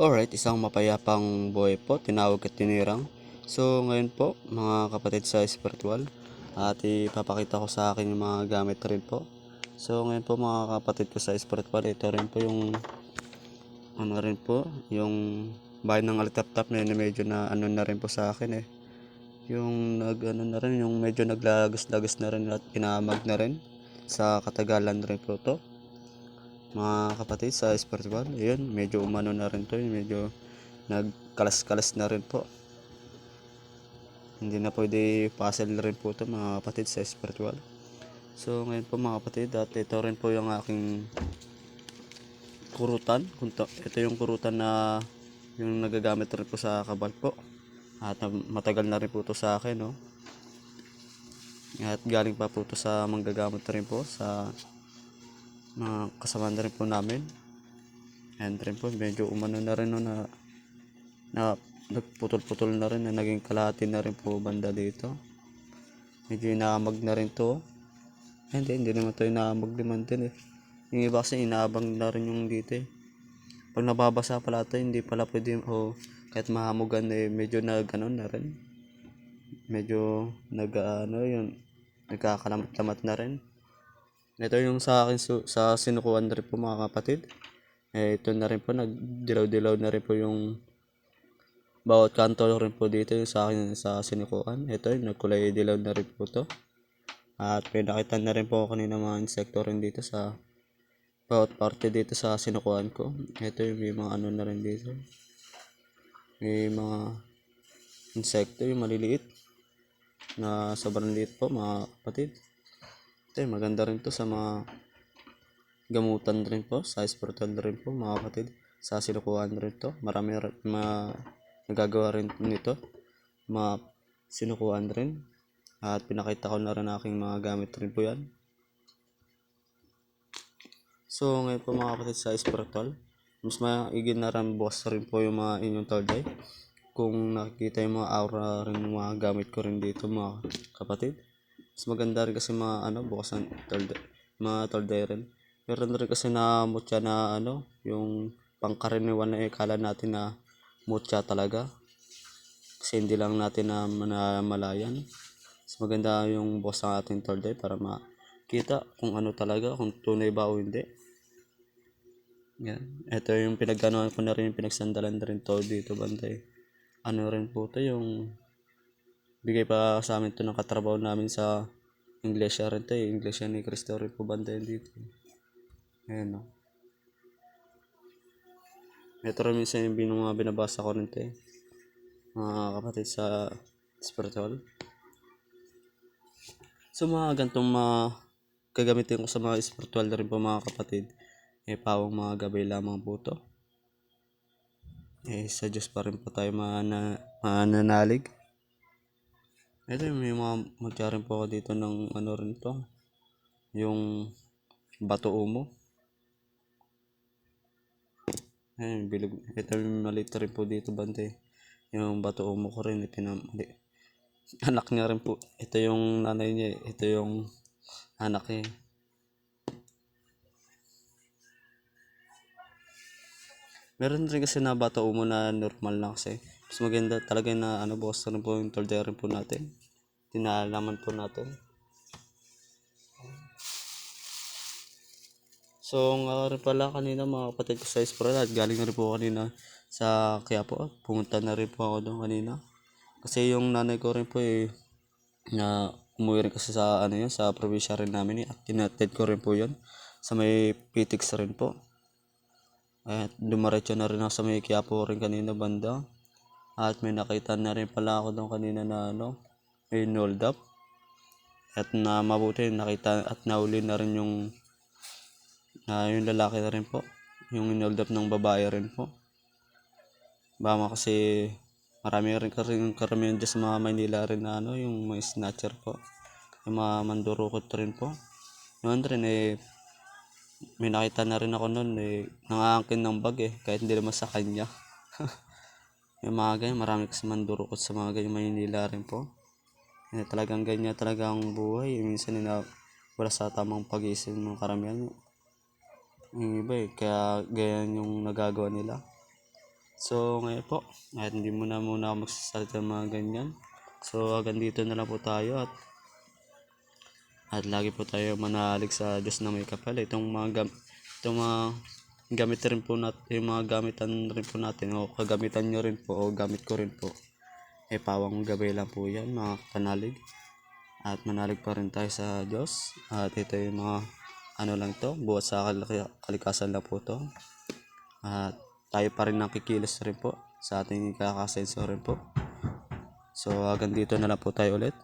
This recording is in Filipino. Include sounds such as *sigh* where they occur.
Alright, isang mapayapang buhay po, tinawag at tinirang. So, ngayon po, mga kapatid sa spiritual, at ipapakita ko sa akin yung mga gamit rin po. So, ngayon po mga kapatid ko sa spiritual, ito rin po yung, ano rin po, yung bahay ng alitap-tap na yun, medyo na ano na rin po sa akin eh. Yung nag, ano na rin, yung medyo naglagas-lagas na rin at pinamag na rin. Sa katagalan rin po to mga kapatid sa spiritual. Ayun, medyo umano na rin to. eh, Medyo nagkalas-kalas na rin po. Hindi na pwede puzzle rin po to mga kapatid sa spiritual. So ngayon po mga kapatid, at ito rin po yung aking kurutan. Ito yung kurutan na yung nagagamit rin po sa kabal po. At matagal na rin po to sa akin, no? At galing pa po to sa manggagamot rin po sa mga kasama na rin po namin. And rin po, medyo umano na rin no, na, na nagputol-putol na rin, na naging kalahati na rin po banda dito. Medyo inaamag na rin to. Hindi, hindi naman to inaamag naman din eh. Yung iba kasi inaabang na rin yung dito eh. Pag nababasa pala ito, hindi pala pwede, o kahit mahamugan eh, medyo nag, ano na rin. Medyo nag, ano yun, nagkakalamat-lamat na rin. Ito yung sa akin su- sa sinukuan na rin po mga kapatid. Eh, ito na rin po, nagdilaw-dilaw na rin po yung bawat kanto rin po dito yung sa akin sa sinukuan. Ito yung nagkulay dilaw na rin po to. At may nakita na rin po kanina mga insekto rin dito sa bawat parte dito sa sinukuan ko. Ito yung may mga ano na rin dito. May mga insekto yung maliliit na sobrang liit po mga kapatid. Ito, maganda rin to sa mga gamutan rin po, sa spiritual rin po, mga kapatid. Sa sinukuhan rin to. Marami rin, ma, nagagawa rin nito. Mga sinukuhan rin. At pinakita ko na rin aking mga gamit rin po yan. So, ngayon po mga kapatid sa spiritual, mas maigin na rin boss rin po yung mga inyong tolday. Kung nakikita yung mga aura rin mga gamit ko rin dito mga kapatid. Mas maganda rin kasi mga ano, bukas ng tolday, mga tolday rin. Meron rin kasi na mutya na ano, yung pangkaraniwan na ikala natin na mutya talaga. Kasi hindi lang natin na manamalayan. Mas maganda yung boss ng ating tolday para makita kung ano talaga, kung tunay ba o hindi. Yan. Ito yung pinaganoan ko na rin, pinagsandalan na rin to dito bantay. Ano rin po to yung bigay pa sa amin to ng katrabaho namin sa Iglesia rin to eh. Iglesia ni Cristo rin po bantay dito. Ayan no. Ito rin minsan yung bin- mga binabasa ko rin to eh. Mga kapatid sa spiritual. So mga gantong mga gagamitin ko sa mga spiritual na rin po mga kapatid. Eh pawang mga gabay lamang po to. Eh sa Diyos pa rin po tayo mana, mananalig. Ito may mga magkaya rin po ako dito ng ano rin to. Yung bato umo. Ayun, bilog. Ito yung maliit rin po dito bante. Yung bato umo ko rin. Hindi. *laughs* Anak niya rin po. Ito yung nanay niya. Ito yung anak niya. Meron rin kasi na bata umo na normal na kasi. Mas maganda talaga na ano boss rin po yung tolder rin po natin. Tinalaman po natin. So nga rin pala kanina mga kapatid ko sa Espral at galing na rin po kanina sa Quiapo. Pumunta na rin po ako doon kanina. Kasi yung nanay ko rin po eh na umuwi rin kasi sa ano yun sa probinsya rin namin eh. At tinatid ko rin po yun sa may Pitix rin po. At dumaretso na rin ako sa may Quiapo rin kanina banda. At may nakita na rin pala ako doon kanina na ano, may hold up. At na mabuti nakita at nauli na rin yung na yung lalaki na rin po. Yung inold up ng babae rin po. Baka kasi marami rin karing karamihan dyan sa mga Maynila rin na ano, yung mga snatcher po. Yung mga mandurukot rin po. Yun rin eh, may nakita na rin ako noon eh, nangangkin ng bag eh, kahit hindi naman sa kanya. *laughs* yung mga ganyan, marami kasi mandurukot sa mga ganyan Maynila rin po. Eh, talagang ganyan talaga ang buhay. Eh, minsan na wala sa tamang pag-iisip ng karamihan. Yung iba eh, kaya ganyan yung nagagawa nila. So ngayon po, kahit hindi muna muna ako magsasalita ng mga ganyan. So hanggang dito na lang po tayo at at lagi po tayo manalig sa Diyos na may kapal. Itong mga itong mga gamit rin po natin, yung mga gamitan rin po natin o kagamitan nyo rin po o gamit ko rin po. Eh pawang gabi lang po yan mga panalig. At manalig pa rin tayo sa Diyos. At ito yung mga ano lang to, buhat sa kal- kalikasan lang po to. At tayo pa rin nakikilos rin po sa ating kakasenso rin po. So hanggang dito na lang po tayo ulit.